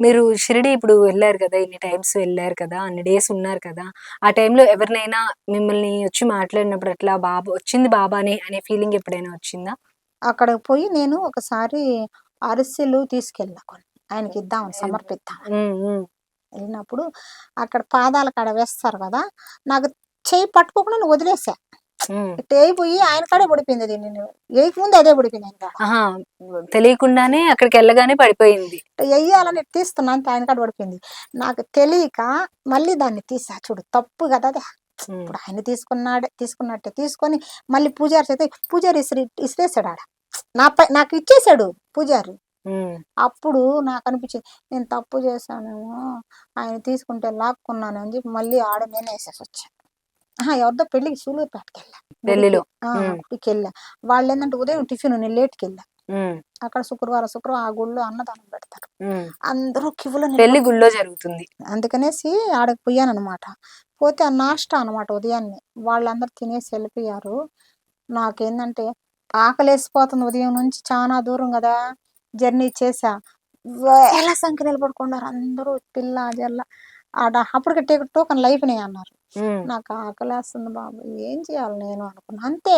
మీరు షిరిడి ఇప్పుడు వెళ్ళారు కదా ఇన్ని టైమ్స్ వెళ్ళారు కదా అన్ని డేస్ ఉన్నారు కదా ఆ టైంలో ఎవరినైనా మిమ్మల్ని వచ్చి మాట్లాడినప్పుడు అట్లా బాబా వచ్చింది బాబానే అనే ఫీలింగ్ ఎప్పుడైనా వచ్చిందా? అక్కడికి పోయి నేను ఒకసారి అరిసెలు తీసుకెళ్ళా కొన్ని ఆయనకి ఇద్దామని సమర్పిద్దాం వెళ్ళినప్పుడు అక్కడ పాదాల కాడ వేస్తారు కదా నాకు చేయి పట్టుకోకుండా వదిలేసా. అయిపోయి ఆయన కాడే పడిపోయింది అది నేను. అదే పడిపోయింది ఆయన తెలియకుండానే అక్కడికి వెళ్ళగానే పడిపోయింది. వెయ్యాలని తీస్తున్నా అంతే ఆయన కాడ పడిపోయింది. నాకు తెలియక మళ్ళీ దాన్ని తీసా. చూడు తప్పు కదా అది. ఇప్పుడు ఆయన తీసుకున్నాడే తీసుకున్నట్టే తీసుకొని మళ్ళీ పూజారి చేస్తే పూజారి ఇసిరి ఇసిరేసాడు ఆడ. నా పై నాకు ఇచ్చేసాడు పూజారి. అప్పుడు నాకు అనిపించింది నేను తప్పు చేశానేమో ఆయన తీసుకుంటే లాక్కున్నాను అని చెప్పి మళ్ళీ ఆడ నేను వేసేసి వచ్చాను ఎవరిదో పెళ్ళికి సూలూరుపేటకి వెళ్ళా. గుడికి వెళ్ళా వాళ్ళు ఏంటంటే ఉదయం టిఫిన్ నేను లేట్కి వెళ్ళా అక్కడ శుక్రవారం శుక్రవారం ఆ గుళ్ళో అన్నదానం పెడతారు. అందరూ క్యూలో పెళ్ళి గుళ్ళో జరుగుతుంది. అందుకనేసి ఆడకు పోయాను అనమాట పోతే ఆ నాష్టా అనమాట ఉదయాన్నే. వాళ్ళందరూ తినేసి వెళ్ళిపోయారు. నాకేందంటే ఆకలేసిపోతుంది ఉదయం నుంచి చాలా దూరం కదా. జర్నీ చేసా వేల సంఖ్య నిలబడుకున్నారు. అందరూ పిల్ల జల్ల ఆడ అప్పటికి టోకన్ లైఫ్నే అన్నారు. నాకు ఆకలేస్తుంది బాబు. ఏం చేయాలి నేను అనుకున్నా. అంతే.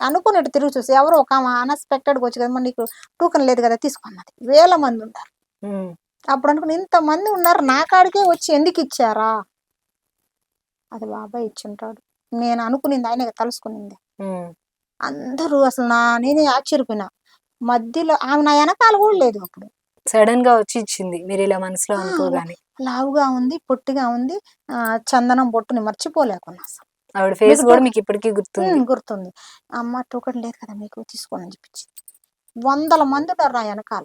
అనుకున్నట్టు తిరిగి చూసి ఎవరో ఒక అన్ఎక్స్పెక్టెడ్గా వచ్చి కదా నీకు టోకన్ లేదు కదా తీసుకున్నది వేల మంది ఉన్నారు అప్పుడు అనుకుని ఇంతమంది ఉన్నారు నా కాడికే వచ్చి ఎందుకు ఇచ్చారా? అది బాబాయ్ ఇచ్చుంటాడు. నేను అనుకునింది ఆయన తలుసుకునింది. అందరూ అసలు నా నేనే ఆశ్చర్యపోయినా. మధ్యలో ఆమె నా వెనకాల కూడా లేదు అప్పుడు. సడన్గా వచ్చి ఇచ్చింది మీరు ఇలా మనసులో అనుకోగానే. లావుగా ఉంది పొట్టిగా ఉంది ఆ, చందనం బొట్టుని మర్చిపోలేకున్నా ఆవిడ ఫేస్ కూడా మీకు ఇప్పటికీ గుర్తుంది. గుర్తుంది. అమ్మ టోకన్ లేదు కదా మీకు తీసుకోండి అని చెప్పించి వందల మంది ఉన్నారు నా వెనకాల.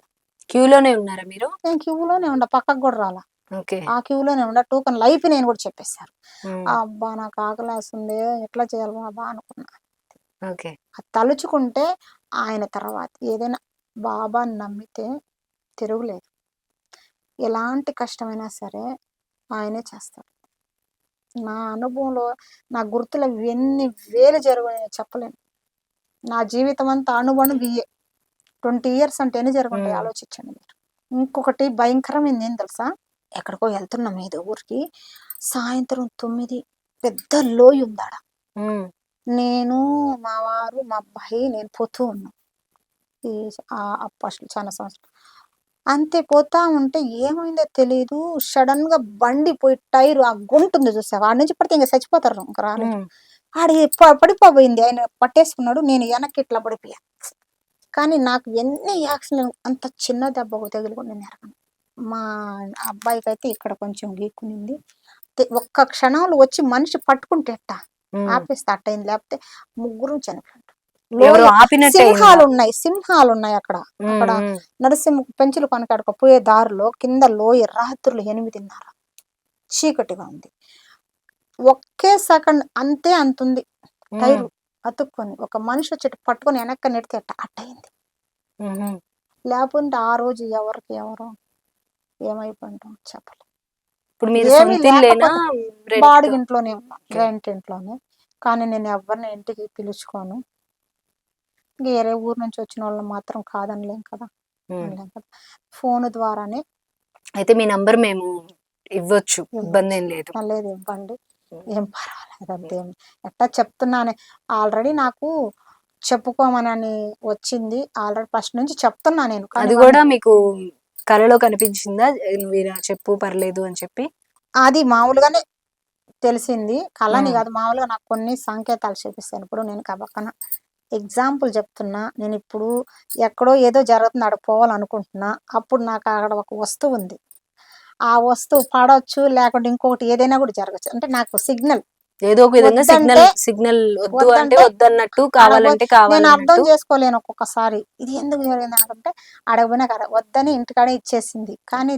క్యూలోనే ఉన్నారా మీరు? నేను క్యూలోనే ఉండ పక్కకు కూడా రాలా. ఆ క్యూలోనే ఉండ టోకన్ లైఫ్ నేను కూడా చెప్పేశారు. అబ్బా నాకు ఆకలేస్తుంది ఎట్లా చేయాలి బాబా అనుకున్నా. తలుచుకుంటే ఆయన తర్వాత ఏదైనా బాబాని నమ్మితే తిరుగులేదు ఎలాంటి కష్టమైనా సరే ఆయనే చేస్తాడు. నా అనుభవంలో నా గుర్తులు ఎన్ని వేలు జరుగుతాయో చెప్పలేను నా జీవితం అంతా అనుభవం ఇయ్యే ట్వంటీ ఇయర్స్ అంటే ఎన్ని జరుగుంటాయి మ్మ్. ఆలోచించండి మీరు. ఇంకొకటి భయంకరమైంది ఏం తెలుసా? ఎక్కడికో వెళ్తున్నాం ఏదో ఊరికి సాయంత్రం తొమ్మిది పెద్ద లోయ ఉందాడ. నేను మా వారు మా అబ్బాయి నేను పోతూ ఉన్నాం. అసలు చాలా సంవత్సరం. అంతే పోతా ఉంటే ఏమైందో తెలియదు సడన్గా బండి పోయి టైర్ ఆ గుంటుంది చూసావా? ఆడ నుంచి పడితే ఇంకా చచ్చిపోతారు ఇంకా ఉమ్, ఆడ పడిపోయింది. ఆయన పట్టేసుకున్నాడు. నేను వెనక్కి ఇట్లా పడిపోయా. కానీ నాకు ఎన్ని యాక్సిడెంట్ అంత చిన్న దెబ్బ ఒక తగిలి కూడా నేను ఎరగను. మా అబ్బాయికి అయితే ఇక్కడ కొంచెం గీక్కునింది ఒక్క క్షణంలో వచ్చి మనిషి పట్టుకుంటే ఎట్ట? ఉమ్. ఆపేస్తే అట్టయింది. లేకపోతే ముగ్గురు చనిపోయారు. ఎవరు లోయ- ఆపినట్టే సింహాలు ఉన్నాయి సింహాలు ఉన్నాయి అక్కడ అక్కడ నరసింహ పెంచులు కొనకాడక పోయే దారిలో కింద లోయ రాత్రులు ఎనిమిదిన్నర చీకటిగా ఉంది. ఒకే సెకండ్ అంతే అంతుంది. టైరు అతుక్కొని ఒక మనిషి వచ్చి ఇటు పట్టుకొని వెనక్కి నెడితే అట్ట అట్టయింది. లేకుంటే ఆ రోజు ఎవరికి ఎవరో ఏమైపోయింటాం చెప్పలేదు ఇప్పుడు మీరు ఇంట్లోనే Okay. రెంట్ ఇంట్లోనే కానీ నేను ఎవరిని ఇంటికి పిలుచుకోను. వేరే ఊరు నుంచి వచ్చిన వాళ్ళని మాత్రం కాదనలేం కదా. అనలేం కదా. ఫోన్ ద్వారానే అయితే మీ నంబర్ మేము ఇవ్వచ్చు. ఇబ్బంది ఏం లేదు. లేదు ఇవ్వండి. ఏం పర్వాలేదు అంతేం ఎట్టా చెప్తున్నానే. ఆల్రెడీ నాకు చెప్పుకోమనని వచ్చింది. ఆల్రెడీ ఫస్ట్ నుంచి చెప్తున్నా నేను అది కూడా మీకు కలలో కనిపించిందా? నువ్వు ఇలా చెప్పు పర్లేదు అని చెప్పి. అది మామూలుగానే తెలిసింది. కళని. కాదు మామూలుగా నాకు కొన్ని సంకేతాలు చూపిస్తాను. ఇప్పుడు నేను పక్కన ఎగ్జాంపుల్ చెప్తున్నా. నేను ఇప్పుడు ఎక్కడో ఏదో జరుగుతుంది అక్కడ పోవాలనుకుంటున్నా. అప్పుడు నాకు అక్కడ ఒక వస్తువు ఉంది. ఆ వస్తువు పడవచ్చు లేకుంటే ఇంకొకటి ఏదైనా కూడా జరగచ్చు. అంటే నాకు సిగ్నల్. ఏదో ఒక విధంగా సిగ్నల్ సిగ్నల్ వద్దు అంటే వద్దన్నట్టు కావాలంటే నేను అర్థం చేసుకోలేను ఒక్కొక్కసారి. ఇది ఎందుకు జరిగింది అనుకుంటే అడగపోయినా కదా. వద్దని ఇంటికాడే ఇచ్చేసింది. కానీ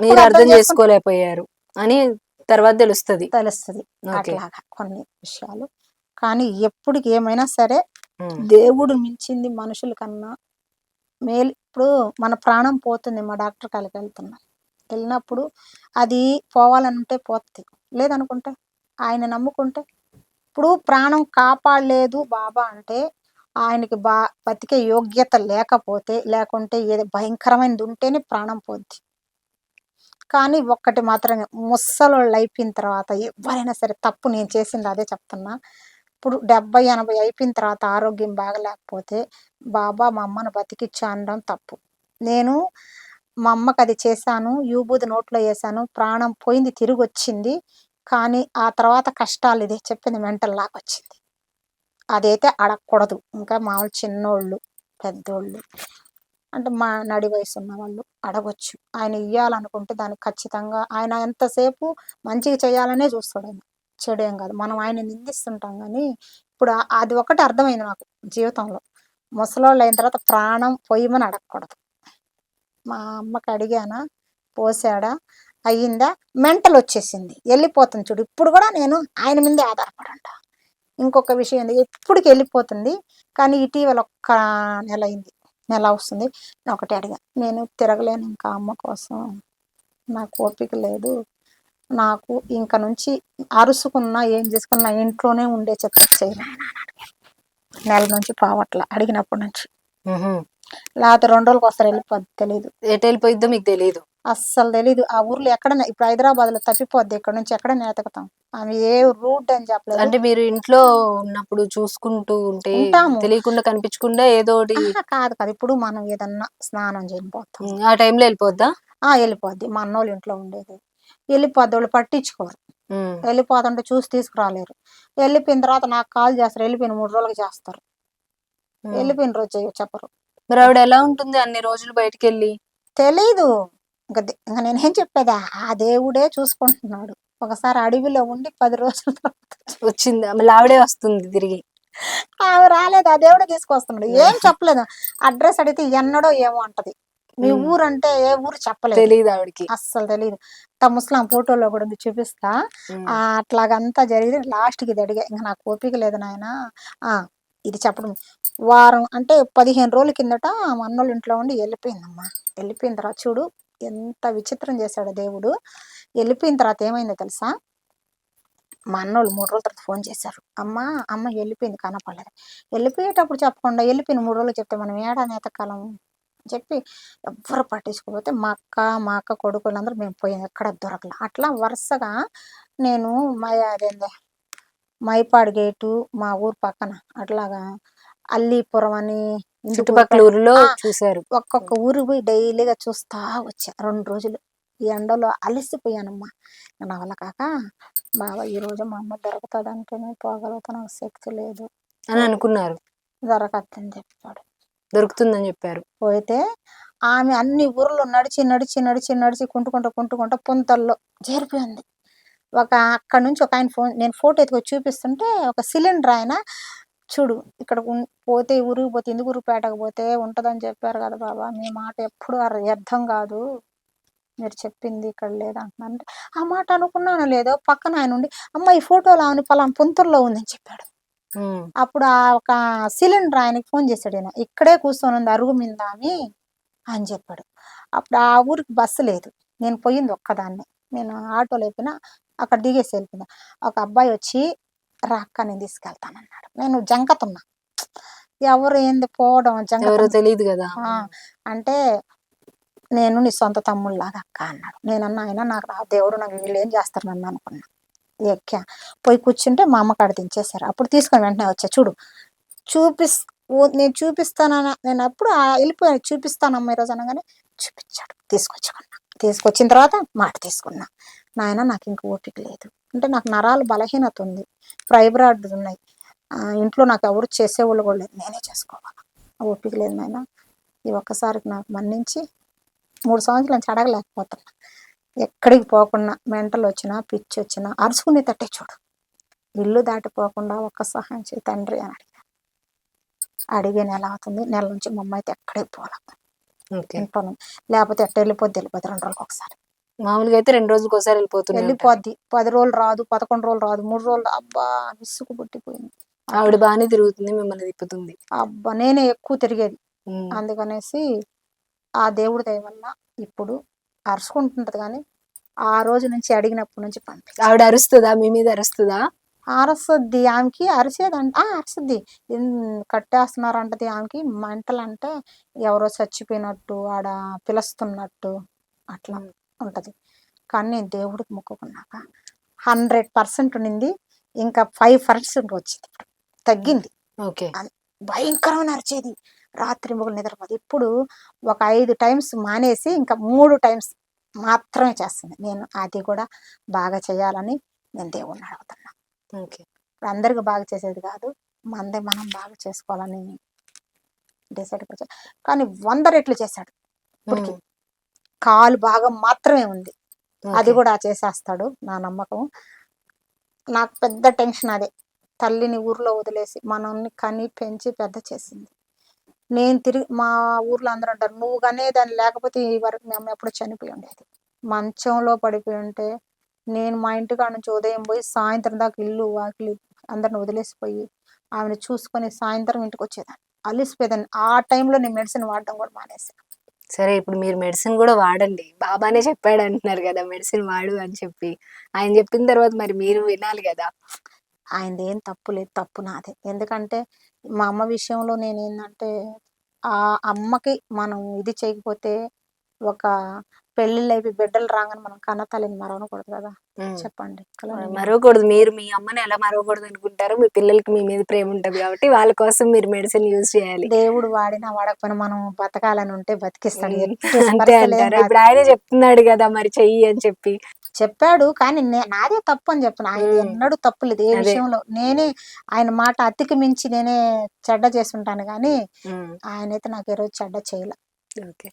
మీరు అర్థం చేసుకోలేకపోయారు అని తర్వాత తెలుస్తది. తెలుస్తుంది. అట్లాగా కొన్ని విషయాలు. కానీ ఎప్పటికి ఏమైనా సరే దేవుడు మించింది మనుషుల కన్నా మేలు. ఇప్పుడు మన ప్రాణం పోతుంది మా డాక్టర్ కాడికి వెళ్తున్నాం. వెళ్ళినప్పుడు అది పోవాలనుంటే పోతుంది. లేదనుకుంటే ఆయన నమ్ముకుంటే. ఇప్పుడు ప్రాణం కాపాడలేదు బాబా అంటే ఆయనకి బా బతికే యోగ్యత లేకపోతే లేకుంటే ఏదో భయంకరమైనది ఉంటేనే ప్రాణం పోద్ది. కానీ ఒక్కటి మాత్రమే ముసలోళ్ళు అయిపోయిన తర్వాత ఎవరైనా సరే తప్పు నేను చేసింది అదే చెప్తున్నా. ఇప్పుడు డెబ్బై ఎనభై అయిపోయిన తర్వాత ఆరోగ్యం బాగలేకపోతే బాబా మా అమ్మను బతికిచ్చా అనడం తప్పు. నేను మా అమ్మకి అది చేశాను యూబూది నోట్లో వేసాను ప్రాణం పోయింది తిరిగి వచ్చింది కానీ ఆ తర్వాత కష్టాలు ఇదే చెప్పింది మెంటల్ లాగా వచ్చింది. అదైతే అడగకూడదు. ఇంకా మామూలు చిన్నోళ్ళు పెద్దోళ్ళు అంటే మా నడి వయసు ఉన్న వాళ్ళు అడగొచ్చు. ఆయన ఇవ్వాలనుకుంటే దానికి ఖచ్చితంగా ఆయన ఎంతసేపు మంచిగా చేయాలనే చూస్తాడు ఆయన. చెడు ఏం కాదు. మనం ఆయన నిందిస్తుంటాం కానీ ఇప్పుడు అది ఒకటి అర్థమైంది నాకు జీవితంలో. ముసలోళ్ళు అయిన తర్వాత ప్రాణం పోయమని అడగకూడదు. మా అమ్మకి అడిగానా పోసాడా అయ్యిందా? మెంటల్ వచ్చేసింది. వెళ్ళిపోతుంది చూడు. ఇప్పుడు కూడా నేను ఆయన మీదే ఆధారపడంట. ఇంకొక విషయం ఏంది? ఎప్పటికి వెళ్ళిపోతుంది. కానీ ఇటీవల ఒక్క నెల అయింది. నెల వస్తుంది నేను ఒకటి అడిగా. నేను తిరగలేను ఇంకా అమ్మ కోసం. నాకు ఓపిక లేదు. నాకు ఇంక నుంచి అరుసుకున్నా ఏం చేసుకున్నా ఇంట్లోనే ఉండే చెత్త చేయను. నెల నుంచి పోవట్ల అడిగినప్పటి నుంచి. లేకపోతే రెండు రోజులకు వస్తారు వెళ్ళిపోద్ది తెలీదు. ఎటు వెళ్ళిపోయిద్దో మీకు తెలియదు అస్సలు తెలీదు. ఆ ఊర్లో ఎక్కడ ఇప్పుడు హైదరాబాద్లో తప్పిపోద్ది ఇక్కడ నుంచి ఎక్కడ ఎతకతాం. ఆమె ఏ రూట్ అని చెప్పలేదు. అంటే మీరు ఇంట్లో ఉన్నప్పుడు చూసుకుంటూ ఉంటే. తెలియకుండా కనిపించకుండా ఏదో కాదు కాదు. ఇప్పుడు మనం ఏదన్నా స్నానం చేయకపోతాం ఉమ్, ఆ టైంలో వెళ్ళిపోద్దా? ఆ వెళ్ళిపోద్ది. మా అన్నోళ్ళ ఇంట్లో ఉండేది. వెళ్ళిపోద్ది వాళ్ళు పట్టించుకోరు. వెళ్ళిపోతుంటే చూసి తీసుకురాలేరు. వెళ్ళిపోయిన తర్వాత నాకు కాల్ చేస్తారు వెళ్ళిపోయిన మూడు రోజులకు చేస్తారు. వెళ్ళిపోయిన రోజు చెప్పరు. మరి ఆవిడ ఎలా ఉంటుంది అన్ని రోజులు బయటికి వెళ్ళి తెలీదు ఇంకా నేనేం చెప్పేదా? ఆ దేవుడే చూసుకుంటున్నాడు. ఒకసారి అడవిలో ఉండి పది రోజుల తర్వాత వచ్చింది? మళ్ళీ ఆవిడే వస్తుంది తిరిగి. ఆమె రాలేదు ఆ దేవుడే తీసుకొస్తున్నాడు. ఏం చెప్పలేదు. అడ్రస్ అడిగితే ఎన్నడో ఏమో అంటది. మీ. ఊరు అంటే ఏ ఊరు చెప్పలేదు. తెలియదు ఆవిడకి. అస్సలు తెలియదు ముస్లాం ఫోటోలో కూడా ఉంది చూపిస్తా. అట్లాగంతా జరిగింది. లాస్ట్కి ఇది అడిగా. ఇంకా నాకు ఓపిక లేదు నాయన. ఆ ఇది చెప్పడం. వారం అంటే పదిహేను రోజుల కిందట అన్నోళ్ళ ఇంట్లో ఉండి వెళ్ళిపోయిందమ్మా. వెళ్ళిపోయిన తర్వాత చూడు ఎంత విచిత్రం చేశాడు దేవుడు. వెళ్ళిపోయిన తర్వాత ఏమైందో తెలుసా? మా అన్నోళ్ళు మూడు రోజుల తర్వాత ఫోన్ చేశారు. అమ్మ అమ్మ వెళ్ళిపోయింది కనపడలేదు. వెళ్ళిపోయేటప్పుడు చెప్పకుండా వెళ్ళిపోయిన మూడు రోజులు చెప్తే మనం ఏడాది ఎతకాలం చెప్పి ఎవ్వరు పట్టించుకోకపోతే మా అక్క మా అక్క కొడుకులందరూ మేము పోయాం ఎక్కడ దొరకలే. అట్లా వరుసగా నేను మా అదేంది మైపాడు గేటు మా ఊరు పక్కన అట్లాగా అల్లీపురం అని చుట్టుపక్కల ఊర్లో ఆ, చూసారు ఒక్కొక్క ఊరు పోయి డైలీగా చూస్తా వచ్చా రెండు రోజులు. ఈ ఎండలో అలిసిపోయానమ్మా. ఇంకా నా వల్ల కాక బాబా ఈ రోజు మా అమ్మ దొరుకుతుందంటేనే పోగలుగుతా నాకు శక్తి లేదు. అని అనుకున్నారు. దొరకద్దని చెప్పాడు. దొరుకుతుందని చెప్పారు. పోతే ఆమె అన్ని ఊర్లో నడిచి నడిచి నడిచి నడిచి కుంటుకుంటూ కుంటుకుంటూ పుంతల్లో చేరిపోయింది ఒక అక్కడ నుంచి ఒక ఆయన ఫోన్ నేను ఫోటో ఎత్తుకొని చూపిస్తుంటే ఒక సిలిండర్ ఆయన చూడు ఇక్కడ పోతే ఊరికి పోతే ఎందుకు ఊరిపేటకు పోతే ఉంటుందని చెప్పారు కదా బాబా మీ మాట ఎప్పుడు అర్థం కాదు. మీరు చెప్పింది ఇక్కడ లేదు ఆ మాట అనుకున్నాను లేదో పక్కన ఆయన ఉండి అమ్మ ఈ ఫోటోలో ఆమె పలానా పుంతూరులో ఉందని చెప్పాడు. అప్పుడు ఆ ఒక సిలిండర్ ఆయనకి ఫోన్ చేశాడు ఈయన. ఇక్కడే కూర్చొని ఉంది అరుగు మీద అని అని చెప్పాడు. అప్పుడు ఆ ఊరికి బస్సు లేదు. నేను పోయింది ఒక్కదాన్ని. నేను ఆటోలో అయిపోయినా అక్కడ దిగేసి వెళ్ళిపోయినా. ఒక అబ్బాయి వచ్చి రా అక్క నేను తీసుకెళ్తానన్నాడు. నేను జంకతున్నా. ఎవరు ఏంది పోవడం? ఎవరో తెలియదు కదా. అంటే నేను నీ సొంత తమ్ముళ్ళలాగా అక్క అన్నాడు. నేను అన్నా ఆయన నాకు రా దేవుడు నాకు వీళ్ళు ఏం చేస్తారు నన్ను అనుకున్నా. ఎక్కా. పోయి కూర్చుంటే మా అమ్మ కాడ దించేశారు. అప్పుడు తీసుకొని వెంటనే వచ్చా. చూడు చూపిస్ నేను చూపిస్తానన్న నేను అప్పుడు ఆ వెళ్ళిపోయాను చూపిస్తానమ్మా ఈరోజు అనగానే చూపించాడు. తీసుకొచ్చుకున్నా. తీసుకొచ్చిన తర్వాత మాట తీసుకున్నా. నాయన నాకు ఇంక ఓపిక లేదు. అంటే నాకు నరాలు బలహీనత ఉంది. ఫైబ్రాయిడ్ ఉన్నాయి. ఇంట్లో నాకు ఎవరు చేసేవాళ్ళు కూడా లేదు. నేనే చేసుకోవాలి? ఓపిక లేదు నాయన. ఈ ఒక్కసారికి నాకు మన్నించి మూడు సంవత్సరాల నుంచి అడగలేకపోతున్నా. ఎక్కడికి పోకుండా మెంటల్ వచ్చినా పిచ్చి వచ్చినా అరుచుకునే తట్టే చూడు. ఇల్లు దాటిపోకుండా ఒక్క సహాయం చేయి తండ్రి అని అడిగా అడిగే నెల అవుతుంది? నెల నుంచి మా అమ్మ అయితే ఎక్కడికి పోలా? ఓకే. ఇంట్లోనే. లేకపోతే ఎట్ట వెళ్ళిపోద్ది? వెళ్ళిపోద్ది రెండు రోజులకు ఒకసారి. మామూలుగా అయితే రెండు రోజులకు ఒకసారి వెళ్ళిపోతుంది వెళ్ళిపోద్ది. పది రోజులు రాదు పదకొండు రోజులు రాదు మూడు రోజులు అబ్బా విసుగు పుట్టిపోయింది. ఆవిడ బాగానే తిరుగుతుంది మిమ్మల్ని తిప్పుతుంది. అబ్బా నేనే ఎక్కువ తిరిగేది. అందుకనేసి ఆ దేవుడి దయ వల్ల ఇప్పుడు అరుచుకుంటుంటది కానీ ఆ రోజు నుంచి అడిగినప్పటి నుంచి పంపి. ఆవిడ అరుస్తుందా? మీ మీద అరుస్తుందా? అరసద్ది ఆమెకి అరిసేదంట అరసద్ది కట్టేస్తున్నారు అంటది ఆమెకి. మంటలు అంటే ఎవరో చచ్చిపోయినట్టు ఆడ పిలుస్తున్నట్టు అట్లా ఉంటది. కానీ నేను దేవుడికి మొక్కుకున్నాక హండ్రెడ్ పర్సెంట్ ఉండింది. ఇంకా ఫైవ్ పర్సెంట్ వచ్చింది. తగ్గింది. ఓకే. భయంకరమైన అరిచేది. రాత్రి మొగులు నిద్రపోదు ఇప్పుడు ఒక ఐదు టైమ్స్ మానేసి ఇంకా మూడు టైమ్స్ మాత్రమే చేస్తుంది. నేను అది కూడా బాగా చేయాలని నేను దేవుణ్ణి అడుగుతున్నా. ఓకే. ఇప్పుడు అందరికి బాగా చేసేది కాదు. మందే మనం బాగా చేసుకోవాలని డిసైడ్ కానీ వంద రెట్లు చేశాడు ఇప్పటికి. కాలు భాగం మాత్రమే ఉంది. అది కూడా చేసేస్తాడు నా నమ్మకం. నాకు పెద్ద టెన్షన్ అదే. తల్లిని ఊర్లో వదిలేసి మనల్ని కని పెంచి పెద్ద చేసింది. నేను తిరిగి మా ఊర్లో అందరూ అంటారు నువ్వు కానీ దాన్ని లేకపోతే ఈ వరకు మేము ఎప్పుడు చనిపోయి ఉండేది. మంచంలో పడిపోయి ఉంటే నేను మా ఇంటికాడ నుంచి ఉదయం పోయి సాయంత్రం దాకా ఇల్లు వాకిలి అందరిని వదిలేసిపోయి ఆమెను చూసుకొని సాయంత్రం ఇంటికి వచ్చేదాన్ని. అలిసిపోయేదాన్ని. ఆ టైంలో నేను మెడిసిన్ వాడడం కూడా మానేసాను సరే ఇప్పుడు మీరు మెడిసిన్ కూడా వాడండి. బాబానే చెప్పాడు అంటున్నారు కదా మెడిసిన్ వాడు అని చెప్పి. ఆయన చెప్పిన తర్వాత మరి మీరు వినాలి కదా. ఆయనది ఏం తప్పు లేదు తప్పు నాదే. ఎందుకంటే మా అమ్మ విషయంలో నేను ఏంటంటే ఆ అమ్మకి మనం ఇది చేయకపోతే ఒక పెళ్ళిళ్ళు అయిపోయి బిడ్డలు రాగానే మనం కన్న తల్లిని మరవకూడదు కదా. చెప్పండి. మరవకూడదు. మీరు మీ అమ్మని ఎలా మరవకూడదు అనుకుంటారు? మీ పిల్లలకి మీ మీద ప్రేమ ఉంటది కాబట్టి వాళ్ళ కోసం మీరు మెడిసిన్ యూజ్ చేయాలి. దేవుడు వాడినా వాడకపోయినా మనం బతకాలని ఉంటే బతికిస్తాడు. అంతే అంటారు. ఇప్పుడు ఆయనే చెప్తున్నాడు కదా మరి చెయ్యి అని చెప్పి. చెప్పాడు కానీ నాదే తప్పు అని చెప్తున్నా ఆయన. ఎన్నడూ తప్పు లేదు ఏ. విషయంలో నేనే ఆయన మాట అతికి మించి నేనే చెడ్డ చేస్తుంటాను కానీ. ఆయన అయితే నాకు ఏ రోజు చెడ్డ చేయలే ఓకే